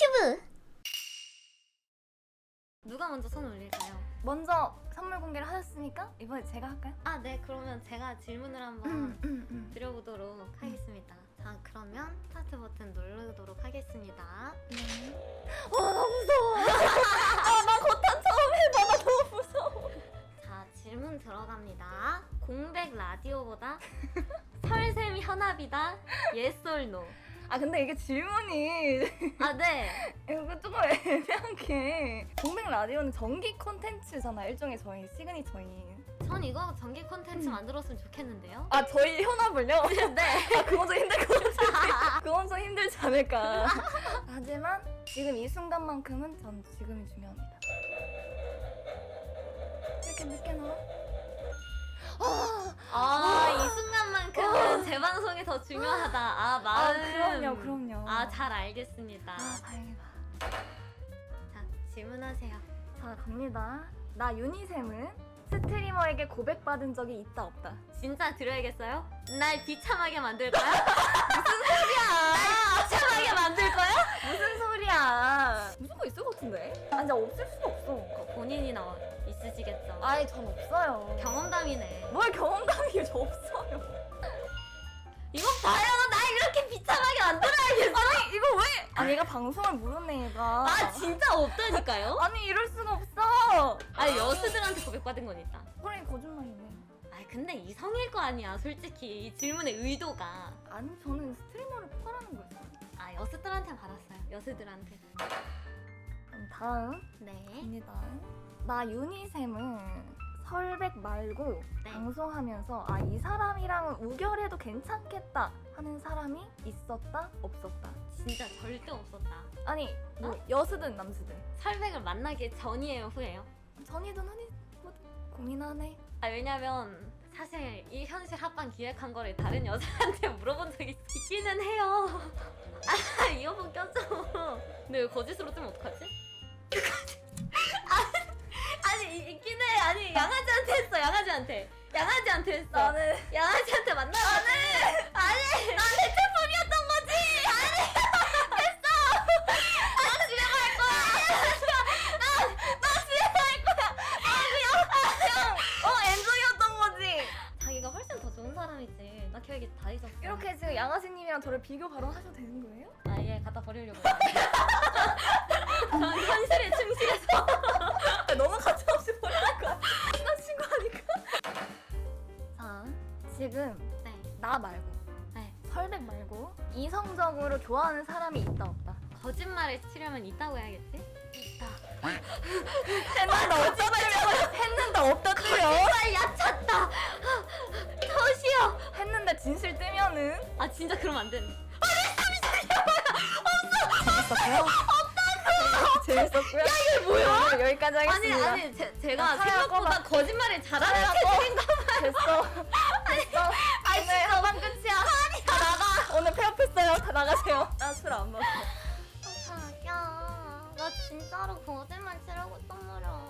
유튜브 누가 먼저 손 올릴까요? 먼저 선물 공개를 하셨으니까 이번에 제가 할까요? 아, 네. 그러면 제가 질문을 한번 음. 드려보도록 하겠습니다. 자, 그러면 스타트 버튼 누르도록 하겠습니다. 와 나 무서워. 아 나 거탄 처음 해봐. 나 너무 무서워. 자, 질문 들어갑니다. 공백 라디오보다 설샘 현합이다. Yes or no? 아 근데 이게 질문이 아, 네. 이거 조금 애매한 게 공백 라디오는 정기 콘텐츠잖아 일종의 저희 시그니처인. 전 이거 전기 콘텐츠 만들었으면 좋겠는데요. 아 저희 현합을요? 네. 아 그건 좀 힘들 것 같아. 그건 좀 힘들지 않을까. 하지만 지금 이 순간만큼은 전 지금이 중요합니다. 이렇게 늦게 나와? 아, 이 순간만큼은 제 방송이 더 중요하다. 아, 아 마음. 그럼요 그럼요. 아, 잘 알겠습니다. 아 다행이다. 자, 질문하세요. 자 갑니다. 나 유니샘은 스트리머에게 고백받은 적이 있다 없다. 진짜 드려야겠어요? 날 비참하게 만들 거야? 무슨 소리야? 날 비참하게 만들 거야? 무슨 소리야? 무조건 있을 것 같은데? 아 진짜 없을 수가 없어. 본인이 나 있으시겠죠? 아예 전 없어요. 경험담이네. 뭘 경험담이 저 없어요. 이거 봐요! 날 이렇게 비참하게 만들어야겠어! 아니 이거 왜? 아니 얘가 방송을 모르네 얘가. 아, 진짜 없다니까요? 아니 이럴 수가 없어. 아니, 여수들한테 고백받은 건 있다. 그러니 거짓말이네. 아 근데 이성일 거 아니야, 솔직히. 이 질문의 의도가. 아니 저는 스트리머를 포괄하는 거였어요. 아, 여수들한테 받았어요. 여수들한테. 그럼 다음 네. 입니다. 나 유니샘은 설백 말고 네. 방송하면서 아 이 사람이랑은 우결해도 괜찮겠다 하는 사람이 있었다 없었다. 진짜 절대 없었다. 아니 뭐 어? 여수든 남수든 설백을 만나기 전이에요, 후예요? 전이든 후이든 고민하네. 아 왜냐면 사실 이 현실 합방 기획한 거를 다른 여자한테 물어본 적이 있기는 해요. 아 이어폰 꼈죠. 근데 왜 거짓으로 뜨면 어떡하지? 아, 아니 이- 있긴 해. 아니 양아지한테 했어. 양아지한테. 양아지한테 했어. 나는 양아지한테 만나. 아니 아니 난 대체품이었던 거지. 아니 됐어. 나 집에 갈 거야. 나나 집에 갈 거야. 어 엔조이였던 거지. 자기가 훨씬 더 좋은 사람이지. 나 기억이 다 잊었어. 이렇게 지금 양아지님이랑 저를 비교 발언하셔도 되는 거예요? 아예 갖다 버리려고. 지금 네. 나 말고 네. 설백 말고 이성적으로 좋아하는 사람이 있다 없다. 거짓말을 치려면 있다고 해야겠지? 있다. 했는데 어쩌다 했는데 없다 뜨면 아 야찼다. 터시요. 했는데 진실 뜨면은 아 진짜 그러면 안 되는. 재밌었고요. 없다고. 재밌었고요. 야 이게 뭐야? 여기까지 아니 하겠습니다. 아니 제, 제가 차라리 생각보다 거짓말을 잘하는 차라리 캐릭인가 됐어. 됐어. 오늘 하방 끝이야. 다 나가. 오늘 폐업했어요. 다 나가세요. 나 술 안 먹어. 자기야, 나 진짜로 거짓말 치려고 했단 말이야.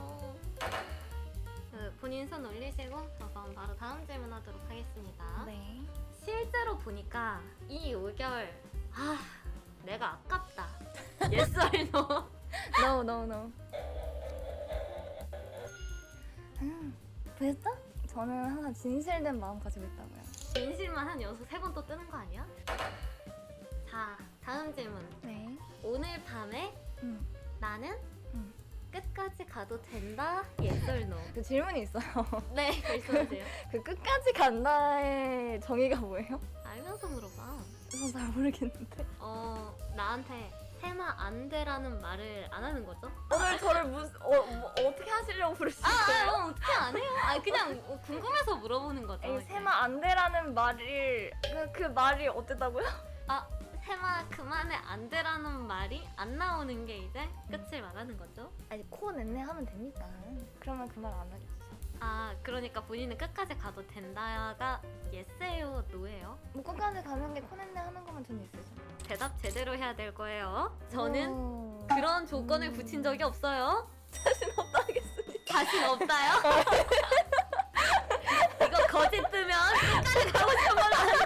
그 본인 손 올리시고 그럼 바로 다음 질문 하도록 하겠습니다. 네. 실제로 보니까 이 우결 아 내가 아깝다. yes or no? No, no, no. 음, 됐어? 저는 항상 진실된 마음 가지고 있다고요. 진실만 한 여섯 세번 또 뜨는 거 아니야? 자 다음 질문. 네. 오늘 밤에 음. 나는 음. 끝까지 가도 된다. no? 그 질문이 있어요. 네 말씀하세요. 그 끝까지 간다의 정의가 뭐예요? 알면서 물어봐. 저는 잘 모르겠는데. 어 나한테 해마 안 돼라는 말을 안 하는 거죠? 오늘 저를 무슨 어, 뭐, 어떻게 하시려고 부르신 아, 아? 어, 어떻게 안 해요? 아 그냥 궁금해서 물어보는 거죠. 에이. 세마 안 돼라는 말을 그, 그 말이 어땠다고요? 아 세마 그만해 안 돼라는 말이 안 나오는 게 이제 끝을 말하는 거죠. 아니 코 냈네 하면 됩니다. 그러면 그 말 안 하겠죠. 아 그러니까 본인은 끝까지 가도 된다가 예스예요, 노예요? 뭐 끝까지 가는 게코 냈네 하는 거면 전 있으죠. 대답 제대로 해야 될 거예요. 저는 어... 그런 조건을 음. 붙인 적이 없어요. 자신 없다 하겠습니다. 자신 없다요? 이거 거짓 뜨면 끝까지 가고 싶은 걸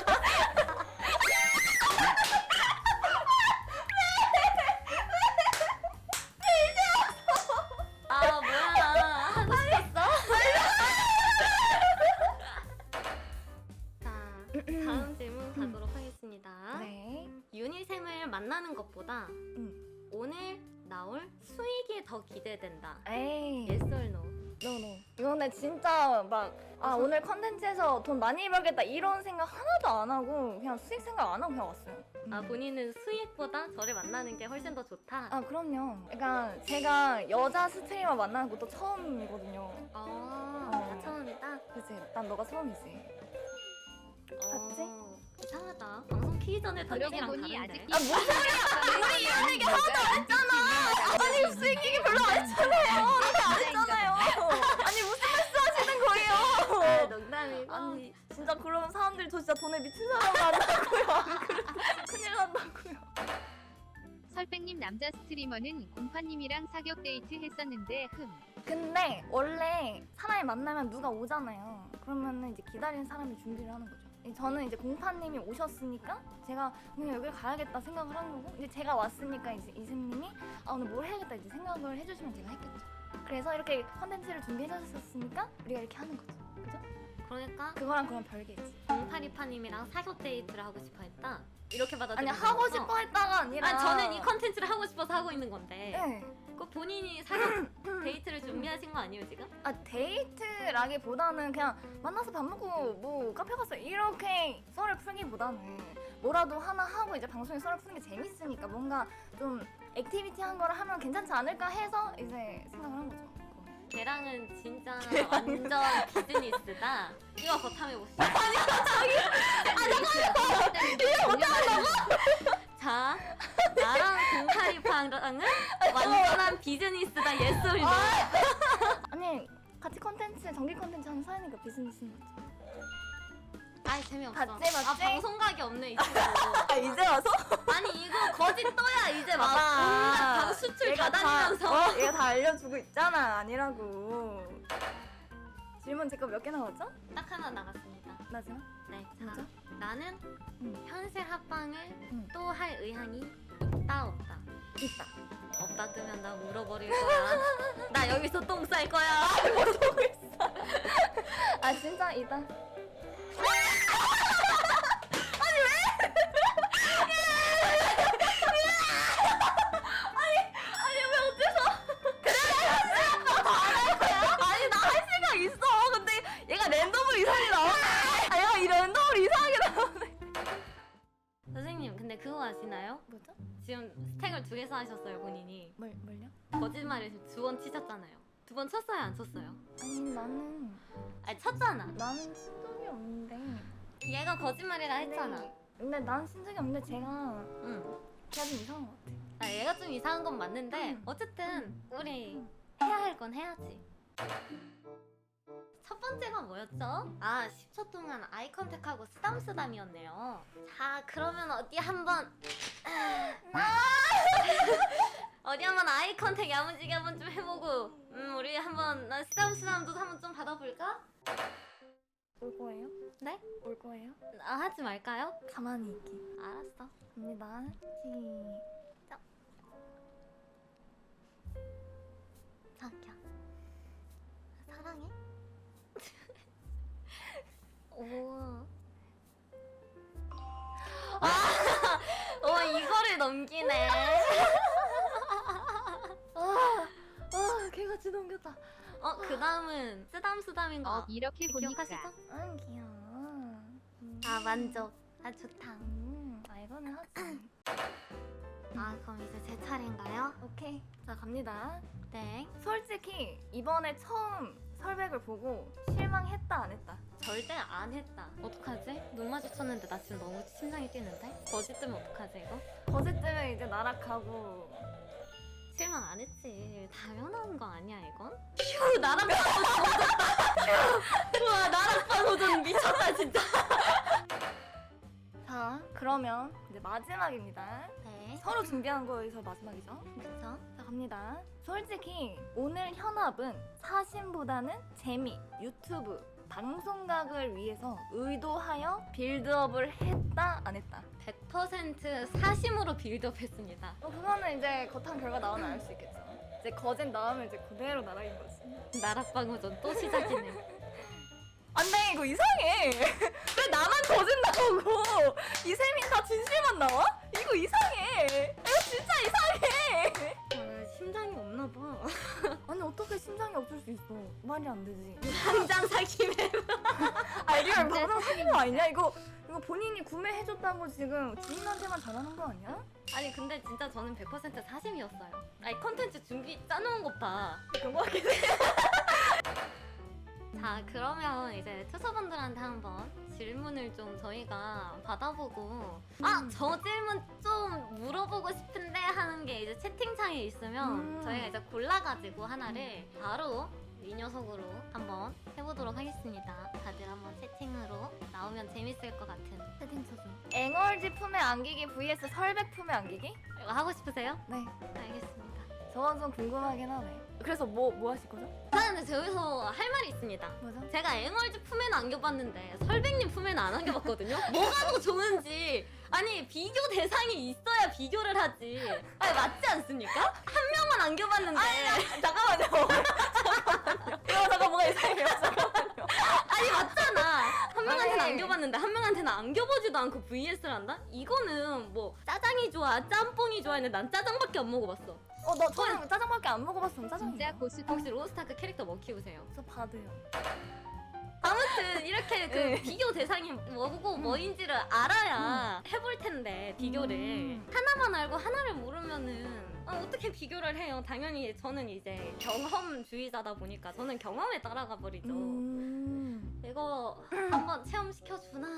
이거는 진짜 막, 아, 오늘 컨텐츠에서 돈 많이 벌겠다 이런 생각 하나도 안 하고, 그냥 수익 생각 안 하고 그냥 왔어요. 아 음. 본인은 수익보다 저를 만나는 게 훨씬 더 좋다. 아, 그럼요. 그러니까 제가 여자 스트리머 만나는 것도 처음이거든요. 아, 어. 나 처음이다. 그치? 난 너가 처음이지. 봤지? 어, 이상하다. 방송 키기 전에 던 그러고 얘기랑 보니 다른데. 아직 아, 무슨 이런 얘기 하나도 안 했잖아. 아니, 수익 얘기 별로 안 했잖아요. 안 했잖아요. 아니, 무슨 말씀 하시는 거예요? 아, 농담이고. 아니, 진짜 그러면 사람들이 저 진짜 돈에 미친 사람 만나고요. 안 그래도 큰일 난다고요. 설백님 남자 스트리머는 공파님이랑 사격 데이트 했었는데 흠. 근데 원래 사람이 만나면 누가 오잖아요. 그러면은 이제 기다리는 사람이 준비를 하는 거죠. 저는 이제 공파님이 오셨으니까 제가 그냥 여기 가야겠다 생각을 한 거고 이제 제가 왔으니까 이제 이승님이 아 오늘 뭘 해야겠다 이제 생각을 해주시면 제가 했겠죠. 그래서 이렇게 컨텐츠를 준비해 주셨으니까 우리가 이렇게 하는 거죠. 그러니까 그거랑 그런 별개지. 공파리파님이랑 사교 데이트를 하고 싶어 했다. 이렇게 아니 받아들이면 하고? 싶어 했다가 아니라 아 저는 이 컨텐츠를 하고 싶어서 하고 있는 건데 네. 그 본인이 사교 데이트를 준비하신 거 아니에요 지금? 아 데이트라기보다는 그냥 만나서 밥 먹고 뭐 카페 가서 이렇게 썰을 풀기보다는 뭐라도 하나 하고 이제 방송에 썰을 푸는 게 재밌으니까 뭔가 좀 액티비티 한 거를 하면 괜찮지 않을까 해서 이제 생각을 한 거죠. 걔랑은 진짜 완전 비즈니스다. 이거 거탐해 보시죠. 자, 나랑 공파리파랑은 완전한 비즈니스다. 예스 or no? 아니 같이 컨텐츠 정기 컨텐츠 하는 사이니까 비즈니스인 거죠. 아이 재미없어. 맞지? 아 방송각이 없네 이 친구. 아 이제 와서? 아니 이거 거짓 떠야 이제 막. 온갖 방 수출 다 다니면서. 어, 얘가 다 알려주고 있잖아 아니라고. 질문 제거몇개 나왔죠? 딱 하나 나갔습니다. 맞아? 네, 진짜? 자, 나는 응. 현실 합방을 응. 또 할 의향이 있다 없다. 있다. 없다 뜨면 나 물어버릴 거야. 나 여기서 똥 쌀 거야. 아 진짜 있다. 쌓으셨어요, 본인이. 뭘 뭘요? 거짓말을 두 번 치셨잖아요. 두 번 쳤어요, 안 쳤어요? 아니 나는 아니, 쳤잖아. 나는 신적이 없는데. 얘가 거짓말이라 했잖아. 근데 난 신적이 없는데 제가 응. 걔가 좀 이상한 것 같아. 아, 얘가 좀 이상한 건 맞는데, 응. 어쨌든, 우리 해야 할 건 해야지. 첫 번째가 뭐였죠? 아, 10초 동안 아이 컨택하고 쓰담쓰담이었네요. 자, 그러면 어디 한번. 어디 한번 아이 컨택 야무지게 한번 좀 해보고, 음, 우리 한번, 나 쓰담쓰담도 한번 좀 받아볼까? 올 거예요? 네? 올 거예요? 아, 하지 말까요? 가만히 있기. 알았어. 갑니다. 시작. 자기야. 오. 아, 어, 이거를 넘기네. 아, 아, 개같이 넘겼다. 어, 그 다음은 쓰담쓰담인 거 어, 이렇게 보니까 기억하시죠? 아, 귀여워. 음. 아, 만족. 아, 좋다. 음, 아, 이거는 하지. 아, 그럼 이제 제 차례인가요? 오케이. 자, 갑니다. 네. 솔직히 이번에 처음 설백을 보고 실망했다, 안 했다. 절대 안 했다. 어떡하지? 눈 마주쳤는데 나 지금 너무 심장이 뛰는데? 거짓 뜨면 어떡하지, 이거? 거짓 때문에 이제 나락하고. 실망 안 했지. 당연한 거 아니야, 이건? 휴, 나랑. 휴, 우와, 나랑 파도전 미쳤다, 진짜. 자, 그러면 이제 마지막입니다. 네. 서로 준비한 거에서 마지막이죠. 그쵸? 자, 갑니다. 솔직히 오늘 현합은 사심보다는 재미, 유튜브, 방송각을 위해서 의도하여 빌드업을 했다, 안 했다. 100% 사심으로 빌드업 했습니다. 어, 그거는 이제 거탕 결과 나오면 알 수 있겠죠. 이제 거짓 나오면 이제 그대로 나락인 거지. 나락방어전 또 시작이네. 안돼 이거 이상해. 왜 나만 거짓 나오고 이 셈이 다 진실만 나와? 이거 이상해. 이거 진짜 이상해. 말이 안 되지. 당장 사기매. 아 이거 진짜 방송 사기거 아니야? 이거 이거 본인이 구매해줬다고 지금 지인한테만 잘하는 거 아니야? 아니 근데 진짜 저는 100% 사심이었어요. 아니 컨텐츠 준비 짜놓은 것 봐. 그런 거 같긴 해. 자 그러면 이제 투수분들한테 한번 질문을 좀 저희가 받아보고 아 저 질문 좀 물어보고 싶은데 하는 게 이제 채팅창에 있으면 음. 저희가 이제 골라가지고 하나를 바로 이 녀석으로 한번 해보도록 하겠습니다. 다들 한번 채팅으로 나오면 재밌을 것 같은 채팅 쳐줘. 앵얼지 품에 안기기 vs 설백 품에 안기기? 이거 하고 싶으세요? 네. 알겠습니다. 저건 좀 궁금하긴 하네. 그래서 뭐 뭐 하실 거죠? 저는 근데 저기서 할 말이 있습니다. 뭐죠? 제가 앵얼즈 품에는 안겨봤는데 설백님 품에는 안 안겨봤거든요. 뭐가 더 좋은지 아니 비교 대상이 있어야 비교를 하지. 아니 맞지 않습니까? 한 명만 안겨봤는데 잠깐만요. 잠깐만요. 이거 잠깐 뭐가 이상해요. 잠깐만요. 아니 맞잖아. 한 명한테는 아니. 안겨봤는데 한 명한테는 안겨보지도 않고 VS를 한다? 이거는 뭐 짜장이 좋아, 짬뽕이 좋아 했는데 난 짜장밖에 안 먹어봤어. 어, 나 저는 짜장밖에 안 먹어봤으면 짜장이야. 진짜 고수 혹시 로스타크 캐릭터 뭐 키우세요? 저 바드요. 아무튼 이렇게 그 네. 비교 대상이 뭐고 뭐인지를 알아야 해볼 텐데 비교를 음. 하나만 알고 하나를 모르면은 아, 어떻게 비교를 해요? 당연히 저는 이제 경험주의자다 보니까 저는 경험에 따라가 버리죠. 음. 이거 한번 체험시켜 주나?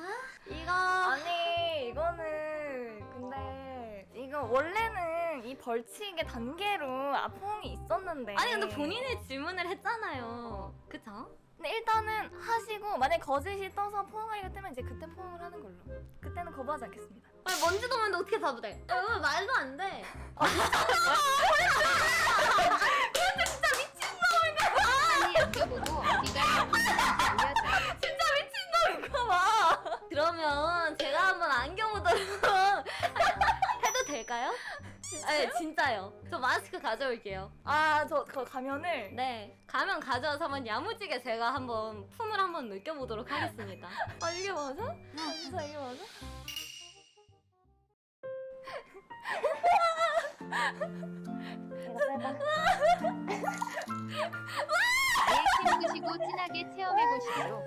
이거 아니 이거는 근데 이거 원래는 이 벌칙의 단계로 아퐁이 있었는데 아니 근데 본인이 질문을 했잖아요. 그쵸? 근데 일단은 하시고 만약 거짓이 떠서 포옹하기가 뜨면 이제 그때 포옹을 하는 걸로 그때는 거부하지 않겠습니다 아니 먼지도 없는데 어떻게 답을 해? 야, 이거 말도 안 돼. 어디가 올려줘. 이거 봐 그러면 제가 한번 안겨보도록 해도 될까요? 네, 진짜요. 저 마스크 가져올게요. 아저 그 가면을 네, 가면 가져와서 한번 야무지게 제가 한번 품을 한번 느껴보도록 하겠습니다. 아 이게 맞아? 진짜 이게 맞아? 아예 힘 드시고 진하게 체험해보시도록.